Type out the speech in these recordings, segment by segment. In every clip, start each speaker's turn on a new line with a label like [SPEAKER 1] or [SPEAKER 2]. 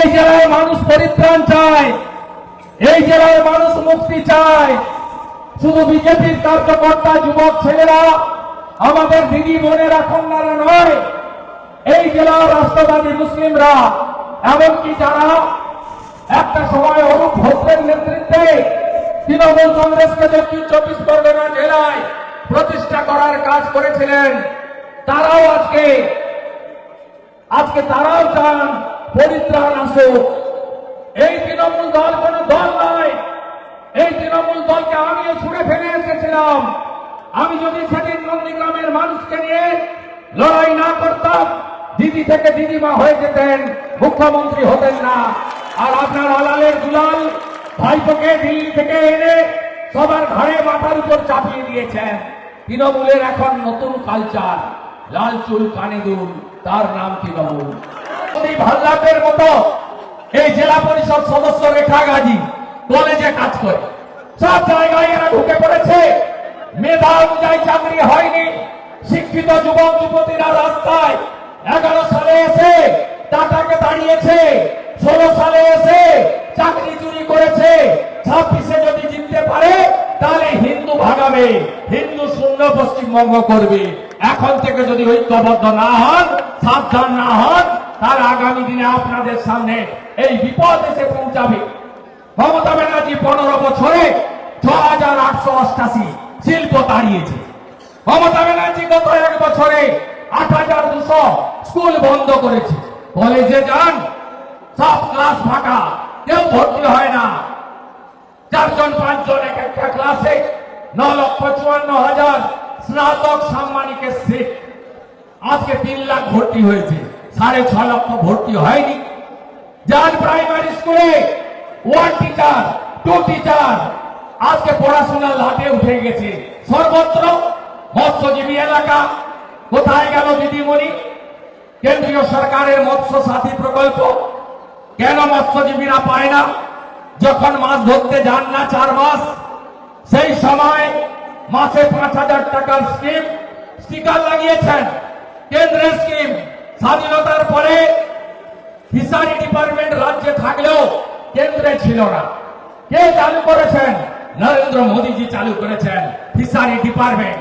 [SPEAKER 1] এই জেলায় মানুষ পরিত্রাণ চায়, এই জেলায় মানুষ মুক্তি চায়। শুধু বিজেপির কার্যকর্তা, যুবক ছেলেরা, আমাদের দিদি বোনেরা, কন্যারা নয়, এই জেলার রাষ্ট্রবাদী মুসলিমরা, এমনকি যারা একটা সময় অরূপ ভদ্রের নেতৃত্বে তৃণমূল কংগ্রেসকে দক্ষিণ চব্বিশ পরগনা জেলায় প্রতিষ্ঠা করার কাজ করেছিলেন, তারাও আজকে আজকে তারাও চান পরিত্রাণ আসুক এই তৃণমূল দল কোন দল নয়। এই তৃণমূল দলকে আমিও ছুড়ে ফেলে এসেছিলাম। আমি যদি সেদিন নন্দীগ্রামের মানুষকে নিয়ে লড়াই না করতাম, দিদি থেকে দিদিমা হয়ে যেতেন, মুখ্যমন্ত্রী হতেন না। আর আপনার আলালের দুলাল ভাইপোকে দিল্লি থেকে এনে সবার ঘরে মাথার উপর চাপিয়ে দিয়েছেন। তৃণমূলের এখন নতুন কালচার লাল চুল, কানে দুল, তার নাম তৃণমূল। এই ভাল্লাটের মতো এই জেলা পরিষদ সদস্য রেখা গাজী কলেজে কাজ করে। সব জায়গায় এরা ঢুকে পড়েছে। মেধা অনুযায়ী চাকরি হয়নি। শিক্ষিত যুবক যুবতীরা রাস্তায় এগারো সালে এসে টাটাকে দাঁড়িয়েছে, ষোলো সালে এসে চাকরি চুরি করেছে। ছাব্বিশে যদি জিততে পারে, তাহলে হিন্দু ভাগাবে, হিন্দু শূন্য পশ্চিমবঙ্গ করবে। এখন থেকে যদি ঐক্যবদ্ধ না হন, সাবধান না হন তাহলে আগামী দিনে আপনাদের সামনে এই বিপদ এসে পৌঁছাবে। মমতা ব্যানার্জি পনেরো বছরে ছ হাজার আটশো অষ্টাশি শিল্প দাঁড়িয়েছে মমতা ব্যানার্জি গত এক বছরে আট হাজার দুশো স্কুল বন্ধ করেছে। কলেজে যান, সব ক্লাস ফাঁকা, কেউ ভর্তি হয় না। চারজন, পাঁচজন এক একটা ক্লাসে ন লক্ষ চুয়ান্ন হাজার স্নাতক সাম্মানিকের সিট আজকে তিন লাখ ভর্তি হয়েছে। সাড়ে ছ লক্ষ ভর্তি হয়নি। যার প্রাইমারি স্কুলে ওয়ান টিচার টু টিচার আজকে পড়াশোনার লাটে উঠে গেছে। সর্বত্র মৎস্যজীবী এলাকা, কোথায় গেল দিদিমণি? কেন্দ্রীয় সরকারের মৎস্য সাথী প্রকল্প, কেন মৎস্যজীবীরা পায় না? যখন মাছ ধরতে যান না চার মাস, সেই সময় মাসে পাঁচ হাজার টাকার স্কিম স্টিকার লাগিয়েছেন। কেন্দ্রের স্কিম স্বাধীনতার পরে ফিশারি ডিপার্টমেন্ট রাজ্যে থাকলেও কেন্দ্রে ছিল না। কে চালু করেছেন? নরেন্দ্র মোদীজি চালু করেছেন ফিশারি ডিপার্টমেন্ট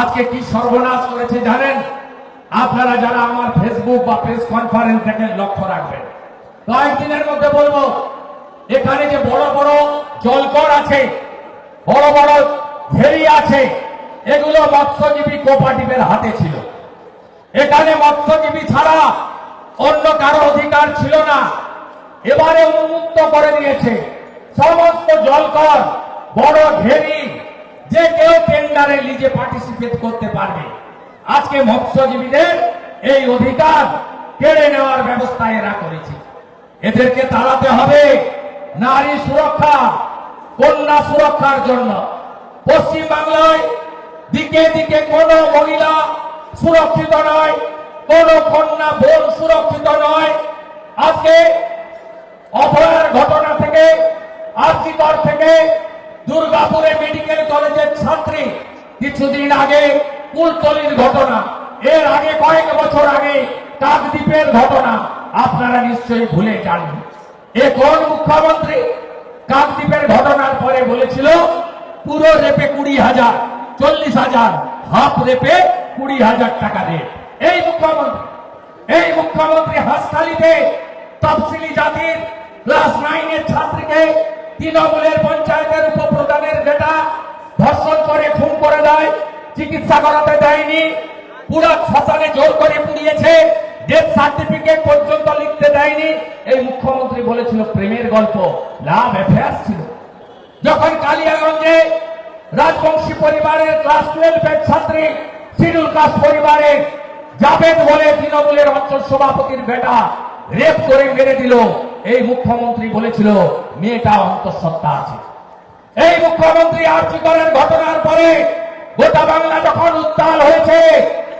[SPEAKER 1] আজকে কি সর্বনাশ করেছে জানেন? আপনারা যারা আমার ফেসবুক বা প্রেস কনফারেন্স থেকে লক্ষ্য রাখবেন। কয়েকদিনের মধ্যে বলব, এখানে যে বড় বড় জলকর আছে, বড় বড় ঘেরি আছে, এগুলো মৎস্যজীবী কোপারেটিভের হাতে ছিল। এখানে মৎস্যজীবী ছাড়া অন্য কারও অধিকার ছিল না। এবারে উন্মুক্ত করে দিয়েছে। সমস্ত জলকর, বড় ঘেরি, যে কেউ টেন্ডারে লিজে পার্টিসিপেট করতে পারবে। আজকে মৎস্যজীবীদের এই অধিকার কেড়ে নেওয়ার ব্যবস্থা এরা করেছে। এদেরকে তাড়াতে হবে নারী সুরক্ষা, কন্যা সুরক্ষার জন্য। পশ্চিম বাংলায় দিকে দিকে কোন মহিলা সুরক্ষিত নয়, কোন কন্যা বোন সুরক্ষিত নয়। আজকে অভয়ার ঘটনা থেকে, আর্জিকর থেকে দুর্গাপুরে মেডিকেল কলেজের ছাত্রী কিছুদিন আগে কুলতলির ঘটনা। এর আগে কয়েক বছর আগে কাকদ্বীপের ঘটনা। আপনারা নিশ্চয়ই ভুলে যাননি। এ কোন মুখ্যমন্ত্রী কাকদ্বীপের ঘটনার পরে বলেছিল, পুরো রেপে কুড়ি হাজার, চল্লিশ হাজার হাফ রেপে কুড়ি হাজার টাকা রেপ এই মুখ্যমন্ত্রী এই মুখ্যমন্ত্রী হাসখালিতে তফসিলি জাতির ক্লাস নাইনের ছাত্রীকে তৃণমূলের পঞ্চায়েতের উপপ্রধানের বেটা ধর্ষণ করে, খুন করে দেয়, চিকিৎসা করাতে দেয়নি পুরা শ্মশানে জোর করে পুড়িয়েছে ডেথ সার্টিফিকেট পর্যন্ত লিখতে দেয়নি। এই মুখ্যমন্ত্রী বলেছিল, প্রেমের গল্প লাভ অ্যাফেয়ার ছিল। যখন কালিয়াগঞ্জে রাজবংশী পরিবারের ক্লাস টুয়েলভের ছাত্রী শিডুল কাস্ট পরিবারের জাবেদ বলে তৃণমূলের অঞ্চল সভাপতির বেটা রেপ করে মেরে দিল। এই মুখ্যমন্ত্রী বলেছিল, মেয়েটা অন্তঃসত্ত্বা আছে। এই মুখ্যমন্ত্রী আর আর্যিকরের ঘটনার পরে? গোটা বাংলা যখন উত্তাল হয়েছে,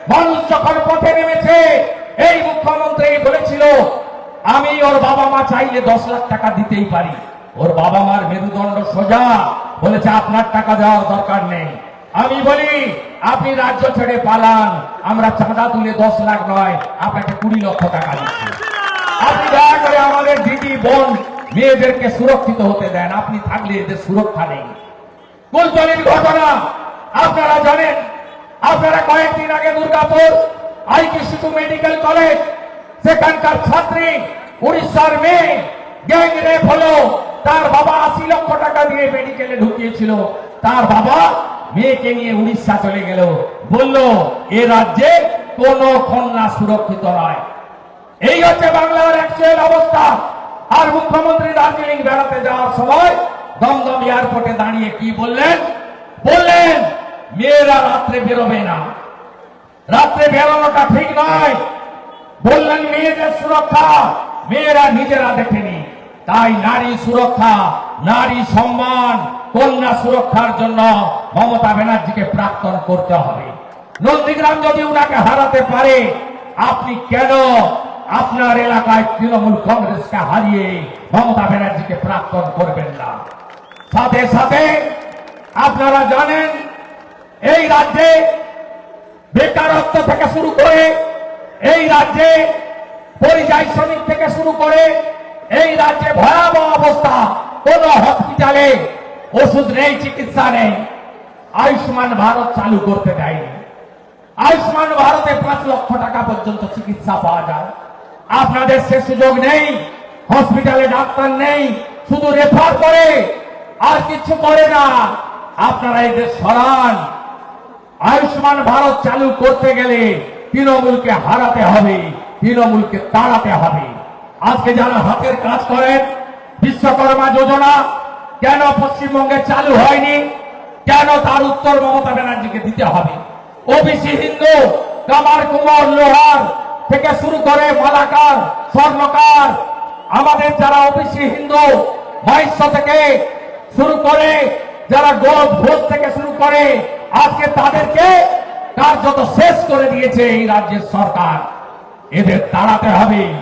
[SPEAKER 1] মানুষ যখন পথে নেমেছে, এই মুখ্যমন্ত্রী বলেছিল, আমি ওর বাবা মা চাইলে দশ লাখ টাকা দিতেই পারি। ওর বাবা মার মেরুদণ্ড সোজা। বলেছে, আপনার টাকা দেওয়ার দরকার নেই। আমি বলি, আপনি রাজ্য ছেড়ে পালান। আমরা চাঁদা তুলে দশ লাখ নয়, আপনাকে কুড়ি লক্ষ টাকা দিচ্ছি। আপনি দয়া করে আমাদের দিদি, বোন, মেয়েদেরকে সুরক্ষিত হতে দেন। আপনি থাকলে এদের সুরক্ষা নেই। কুলতলির ঘটনা, আপনারা জানেন। আপনারা কয়েকদিন আগে দুর্গাপুর আইকি শিশু মেডিকেল কলেজ, সেখানকার ছাত্রী, উড়িষ্যার মেয়ে, গ্যাং রেপ হলো। তার বাবা আশি লক্ষ টাকা দিয়ে মেডিকেলে ঢুকিয়েছিল। তার বাবা মেয়েকে নিয়ে উড়িষ্যা চলে গেল। বলল, এ রাজ্যে কোন কন্যা সুরক্ষিত নয়। এই হচ্ছে বাংলার অ্যাকচুয়াল অবস্থা। আর মুখ্যমন্ত্রী দার্জিলিং বেড়াতে যাওয়ার সময় দমদম এয়ারপোর্টে দাঁড়িয়ে কি বললেন? বললেন, মেয়েরা রাত্রে বেরোবে না। রাত্রে বেরোনোটা ঠিক নয়। বললেন, মেয়েদের সুরক্ষা মেয়েরা নিজেরা দেখেনি তাই নারী সুরক্ষা, নারী সম্মান কন্যা সুরক্ষার জন্য মমতা ব্যানার্জিকে প্রাক্তন করতে হবে। নন্দীগ্রাম যদি উনাকে হারাতে পারে, আপনি কেন আপনার এলাকায় তৃণমূল কংগ্রেসকে হারিয়ে মমতা ব্যানার্জিকে প্রাক্তন করবেন না? সাথে সাথে আপনারা জানেন, এই রাজ্যে বেকারত্ব থেকে শুরু করে, এই রাজ্যে পরিযায়ী শ্রমিক থেকে শুরু করে, এই রাজ্যে ভয়াবহ অবস্থা। কোন হসপিটালে ওষুধ নেই, চিকিৎসা নেই। আয়ুষ্মান ভারত চালু করতে দেয়নি। আয়ুষ্মান ভারতে পাঁচ লক্ষ টাকা পর্যন্ত চিকিৎসা পাওয়া যায়। আপনাদের সে সুযোগ নেই, হসপিটালে ডাক্তার নেই, শুধু রেফার করে, আর কিছু করে না। আপনারা এদের সরান। আয়ুষ্মান ভারত চালু করতে গেলে তৃণমূলকে হারাতে হবে, তৃণমূলকে তাড়াতে হবে। আজকে যারা হাতের কাজ করেন, বিশ্বকর্মা যোজনা কেন পশ্চিমবঙ্গে চালু হয়নি? কেন তার উত্তর মমতা ব্যানার্জিকে দিতে হবে? ওবিসি হিন্দু, কামার কুমার লোহার থেকে শুরু করে মালাকার, স্বর্ণকার, আমাদের যারা ওবিসি হিন্দু মহিষ্য থেকে শুরু করে, যারা গোপ ঘোষ থেকে শুরু করে, আজকে তাদেরকে কার্যত শেষ করে দিয়েছে এই রাজ্যের সরকার। এদের তাড়াতে হবে।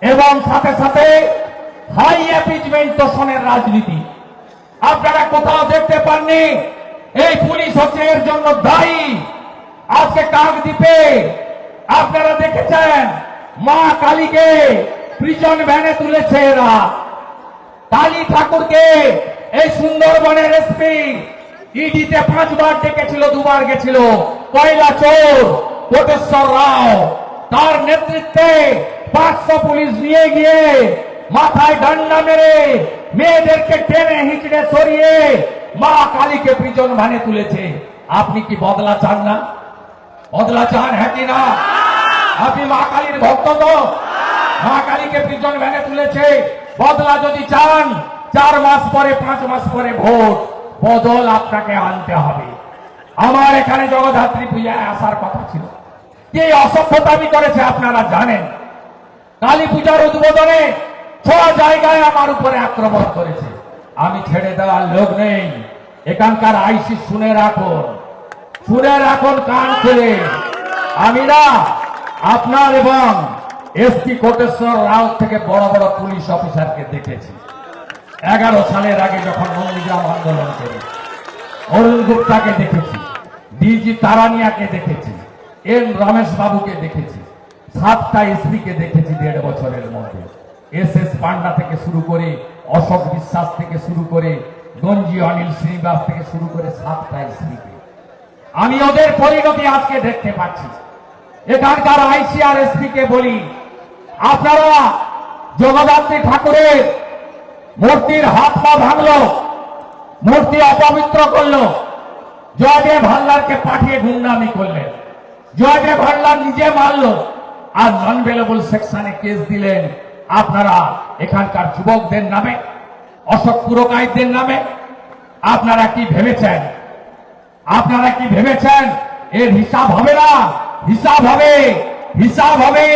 [SPEAKER 1] এবং সাথে সাথে হাই অ্যাপিজমেন্ট তোষণের রাজনীতি। আপনারা কোথাও দেখতে পাননি? এই পুলিশ হচ্ছে এর জন্য দায়ী। আজকে কাকদ্বীপে আপনারা দেখেছেন, মা কালীকে প্রিজন ভ্যানে তুলেছে এরা। কালী ঠাকুরকে এই সুন্দরবনের এসপি ইডিতে পাঁচবার ডেকেছিল, দুবার গেছিল। কয়লা চোর, কোটেশ্বর রাও, তার নেতৃত্বে পাঁচশো পুলিশ নিয়ে গিয়ে মাথায় ডান্ডা মেরে মেয়েদেরকে টেনে হিচড়ে সরিয়ে মা কালীকে প্রিজন ভানে তুলেছে। আপনি কি বদলা চান না? বদলা চান হ্যাঁ কি না? আপনি মা কালীর ভক্ত তো? মা কালীকে প্রিজন ভ্যানে তুলেছে। বদলা যদি চান, চার মাস পরে, পাঁচ মাস পরে ভোট। বদল আপনাকে আনতে হবে। আমার এখানে জগদ্ধাত্রী পূজায় আসার কথা ছিল। কি অসভ্যতামি করেছে আপনারা জানেন। কালী পূজার উদ্বোধনে জায়গায় আমার উপরে আক্রমণ করেছে। আমি ছেড়ে দেওয়ার লোক নেই। এখানকার আইসি শুনে রাখুন। শুনে রাখুন কান খুলে। আমি না, আপনার এবং এসপি কোটেশ্বর রাও থেকে বড় বড় পুলিশ অফিসারকে দেখেছি। এগারো সালের আগে যখন নন্দীগ্রাম আন্দোলন করি, অরুণ গুপ্তাকে দেখেছি, ডিজি তারানিয়াকে দেখেছি, এন রমেশ বাবুকে দেখেছি, সাতটা এসপিকে দেখেছি দেড় বছরের মধ্যে। এস এস পান্ডা থেকে শুরু করে, অশোক বিশ্বাস থেকে শুরু করে, গঞ্জি অনিল শ্রীনিবাস থেকে শুরু করে সাতটা এসপিকে। আমি ওদের পরিণতি আজকে দেখতে পাচ্ছি। এখানকার আইসিআর এসপি কে বলি, আপনারা জগদ্ধাত্রী ঠাকুরের মূর্তির হাত পা ভাঙলো, মূর্তি অপবিত্র করল, জয়দেব ভাল্লারকে পাঠিয়ে গুন্ডামি করলেন। জয়দেব ভাল্লার নিজে মারলো, আর নন ভেলেবল সেকশনে কেস দিলেন। আপনারা এখানকার যুবকদের নামে, অশোক পুরকাইতদের নামে, আপনারা কি ভেবেছেন? আপনারা কি ভেবেছেন? এর হিসাব হবে না? হিসাব হবে হিসাব হবে।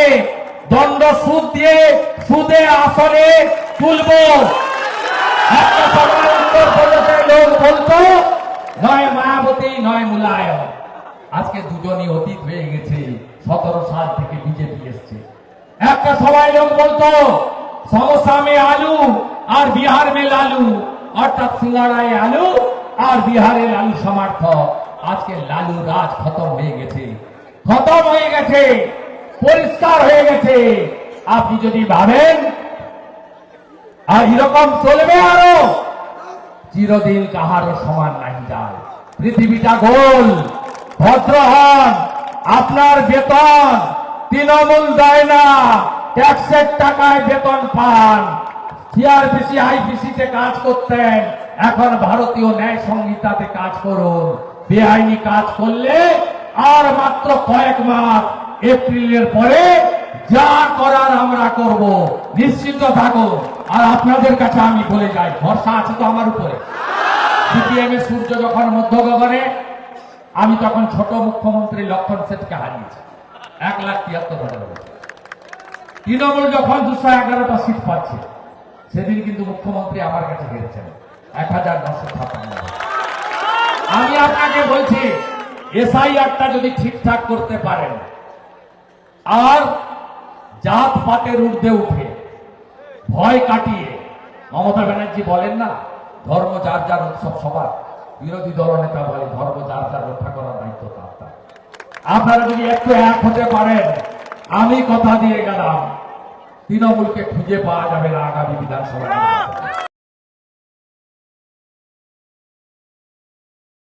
[SPEAKER 1] দণ্ড সুদ দিয়ে সুদে আসলে তুলব। নয় মায়াবতী, নয় মুলায়ম। আজকে দুজনই অতীত হয়ে গেছে, সতেরো সাল থেকে বিজেপি এসছে। একটা সময় লোক বলতো সমস্যা মে আলু আর বিহার মে লালু। অর্থাৎ সিঙ্গারায় আলু আর বিহারে লালু সমর্থক। আজকে লালু রাজ খতম হয়ে গেছে। খতম হয়ে গেছে, পরিষ্কার হয়ে গেছে। আপনি যদি ভাবেন, আর এরকম চলবে আরও, চিরদিন কাহারও সমান নাই যায় পৃথিবীটা গোল, ভদ্র হন, আপনার বেতন তৃণমূল দেয় না। ট্যাক্সের টাকায় বেতন পান। সিআরপিসি, আইপিসিতে কাজ করতেন। এখন ভারতীয় ন্যায় সংহিতাতে কাজ করুন। বেআইনি কাজ করলে আর মাত্র কয়েক মাস এপ্রিলের পরে যা করার আমরা করব। নিশ্চিন্ত থাকুন। আর আপনাদের কাছে আমি বলে যাই, ভরসা আছে তো আমার উপরে? সিপিএম সূর্য যখন মধ্য গগনে আমি তখন ছোট মুখ্যমন্ত্রী লক্ষণ সেটকে হারিয়েছি। এক লাখ তিয়াত্তর হাজার। তৃণমূল যখন দুশো এগারোটা সিট পাচ্ছে, সেদিন কিন্তু মুখ্যমন্ত্রী আমার কাছে হেরেছেন এক হাজার নশো ছাপ্পান্ন ভোটে। আমি আপনাকে বলছি, এসআইআরটা যদি ঠিকঠাক করতে পারেন, আর জাত পাতের ঊর্ধ্বে উঠে ভয় কাটিয়ে, মমতা ব্যানার্জি বলেন না, ধর্ম যার যার উৎসব সবার, বিরোধী দলনেতা বলে ধর্ম যার যার রক্ষা করার দায়িত্ব তার। আপনারা যদি একটু এক হতে পারেন, আমি কথা দিয়ে গেলাম তৃণমূলকে খুঁজে পাওয়া যাবে না আগামী বিধানসভা।